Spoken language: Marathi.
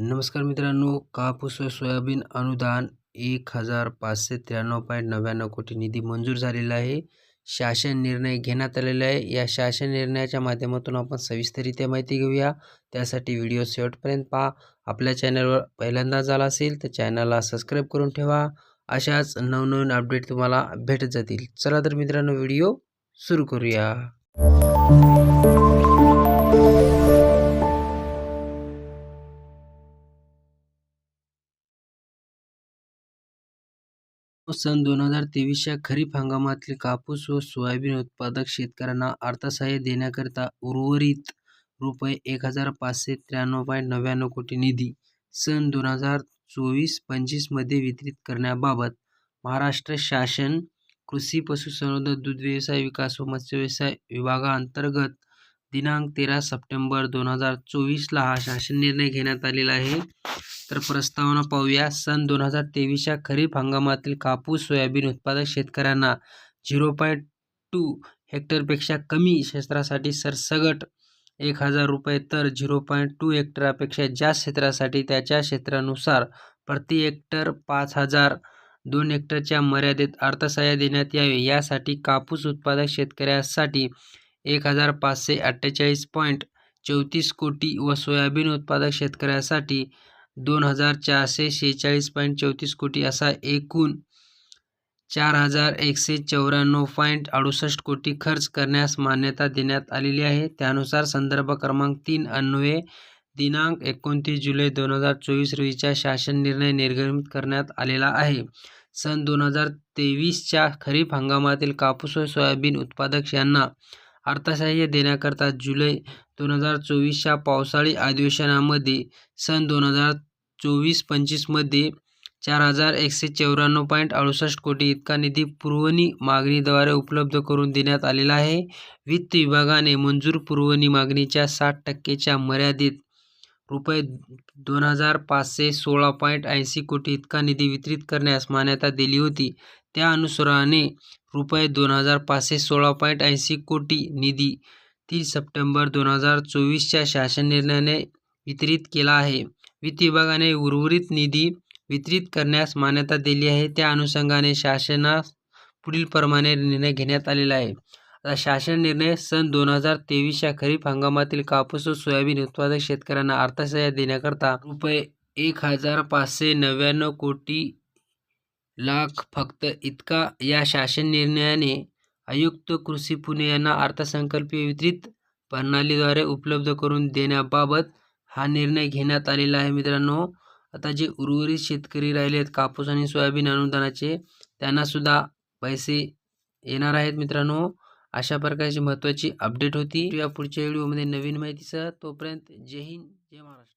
नमस्कार मित्रांनो कापूस व सोयाबीन अनुदान एक हजार पाचशे त्र्याण्णव पॉईंट नव्याण्णव कोटी निधी मंजूर झालेला आहे. शासन निर्णय घेण्यात आलेला आहे. या शासन निर्णयाच्या माध्यमातून आपण सविस्तरित्या माहिती घेऊया. त्यासाठी व्हिडिओ शेवटपर्यंत पहा. आपल्या चॅनलवर पहिल्यांदा झाला असेल तर चॅनलला सबस्क्राईब करून ठेवा. अशाच नवनवीन अपडेट तुम्हाला भेटत जातील. चला तर मित्रांनो व्हिडिओ सुरू करूया. सन दोन हजार तेवीसच्या खरीप हंगामातील कापूस व सोयाबीन उत्पादक शेतकऱ्यांना अर्थसहाय्य देण्याकरिता उर्वरित रुपये एक हजार पाचशे त्र्याण्णव पॉईंट नव्याण्णव कोटी निधी सन दोन हजार चोवीस पंचवीसमध्ये वितरित करण्याबाबत महाराष्ट्र शासन कृषी पशुसंवर्धन दूध व्यवसाय विकास व मत्स्य व्यवसाय विभागाअंतर्गत दिनांक तेरा सप्टेंबर दोन हजार चोवीसला हा शासन निर्णय घेण्यात आलेला आहे. तर प्रस्तावना पाहूया. सन दोन हजार तेवीसच्या खरीप हंगामातील कापूस सोयाबीन उत्पादक शेतकऱ्यांना झिरो पॉईंट टू हेक्टरपेक्षा कमी क्षेत्रासाठी सरसगट एक हजार रुपये तर झिरो पॉईंट टू हेक्टरापेक्षा जास्त क्षेत्रासाठी त्याच्या क्षेत्रानुसार प्रति हेक्टर पाच हजार दोन हेक्टरच्या मर्यादेत अर्थसहाय्य देण्यात यावे. यासाठी कापूस उत्पादक शेतकऱ्यासाठी एक हजार पाचशे अठ्ठेचाळीस पॉईंट चौतीस कोटी व सोयाबीन उत्पादक शेतकऱ्यासाठी दोन हजार चारशे शेहेचाळीस पॉईंट चौतीस कोटी असा एकूण चार हजार एकशे चौऱ्याण्णव पॉईंट अडुसष्ट कोटी खर्च करण्यास मान्यता देण्यात आलेली आहे. त्यानुसार संदर्भ क्रमांक तीन अन्वये दिनांक एकोणतीस जुलै दोन हजार चोवीस रोजीचा शासन निर्णय निर्गमित करण्यात आलेला आहे. सन दोन हजार तेवीसच्या खरीप हंगामातील कापूस व सोयाबीन उत्पादक यांना अर्थसहाय्य देण्याकरता जुलै दोन हजार चोवीसच्या पावसाळी अधिवेशनामध्ये सन दोन हजार चोवीस पंचवीसमध्ये चार हजार एकशे चौऱ्याण्णव पॉईंट अडुसष्ट कोटी इतका निधी पुरवणी मागणीद्वारे उपलब्ध करून देण्यात आलेला आहे. वित्त विभागाने मंजूर पुरवणी मागणीच्या साठ टक्केच्या मर्यादेत रुपये दोन हजार पाचशे सोळा पॉईंट ऐंशी कोटी इतका निधी वितरित करण्यास मान्यता दिली होती. त्या अनुसराने रुपये दोन हजार पाचशे सोळा पॉईंट ऐंशी कोटी निधी तीस सप्टेंबर दोन हजार चोवीसच्या शासन निर्णयाने वितरित केला आहे. वित्त विभागाने उर्वरित निधी वितरित करण्यास मान्यता दिली आहे. त्या अनुषंगाने शासनास पुढील प्रमाणे निर्णय घेण्यात आलेला आहे. आता शासन निर्णय सन दोन हजार तेवीसच्या खरीप हंगामातील कापूस व सोयाबीन उत्पादक शेतकऱ्यांना अर्थसहाय्य देण्याकरता रुपये एक हजार पाचशे नव्याण्णव कोटी लाख फक्त इतका या शासन निर्णयाने आयुक्त कृषी पुणे यांना अर्थसंकल्पीय वितरित प्रणालीद्वारे उपलब्ध करून देण्याबाबत हा निर्णय घेण्यात आलेला आहे मित्रांनो. आता जे उर्वरित शेतकरी राहिले आहेत कापूस आणि सोयाबीन अनुदानाचे त्यांनासुद्धा पैसे येणार आहेत मित्रांनो. अशा प्रकारची महत्त्वाची अपडेट होती. या पुढच्या व्हिडिओमध्ये नवीन माहितीसह तोपर्यंत जय हिंद जय महाराष्ट्र.